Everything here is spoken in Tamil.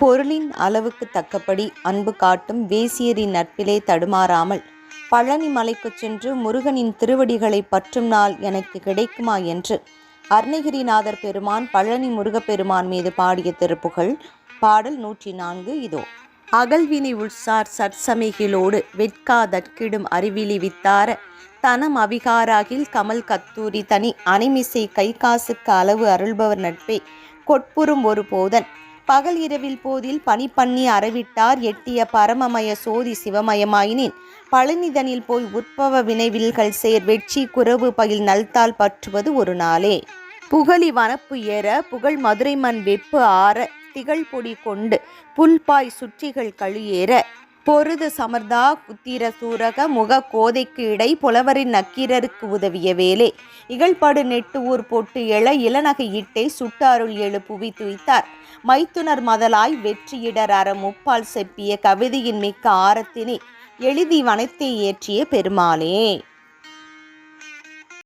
பொருளின் அளவுக்கு தக்கபடி அன்பு காட்டும் வேசியரின் நட்பிலே தடுமாறாமல் பழனி மலைக்குச் சென்று முருகனின் திருவடிகளை பற்றும் நாள் எனக்கு கிடைக்குமா என்று அருணகிரிநாதர் பெருமான் பழனி முருகப்பெருமான் மீது பாடிய திருப்புகழ் பாடல் நூற்றி நான்கு இதோ. அகல்வினை உள்சார் வெட்கா வெட்காதற்கிடும் அறிவிலி வித்தார தனம் அவிகாராகில் கமல் கத்தூரி தனி அணிமிசை கை காசுக்கு அளவு அருள்பவர் நட்பே கொட்புறும் ஒரு போதன் பகல் இரவில் போதில் பனி பண்ணி அறவிட்டார் எட்டிய பரமமய சோதி சிவமயமாயினின். பழனிதனில் போய் உற்பவ வினைவில்கள் சேர் வெட்சி குறவு பயில் நல்தால் பற்றுவது ஒரு நாளே. புகழி வனப்பு ஏற புகழ் மதுரை மண் வெப்பு ஆற திகழ் பொடி கொண்டு புல்பாய் சுற்றிகள் கழியேற. பொருது சமர்தா குத்திர சூரக முக கோதைக்கு இடை புலவரின் நக்கீரருக்கு உதவிய வேலே. இகழ்படு நெட்டு ஊர் பொட்டு எழ இளநகை இட்டை சுட்டாருள் எழு புவி துய்த்தார். மைத்துனர் மதலாய் வெற்றியிடர் அற முப்பால் செப்பிய கவிதையின் மிக்க ஆரத்தினை எழுதி வனத்தை ஏற்றிய பெருமாளே.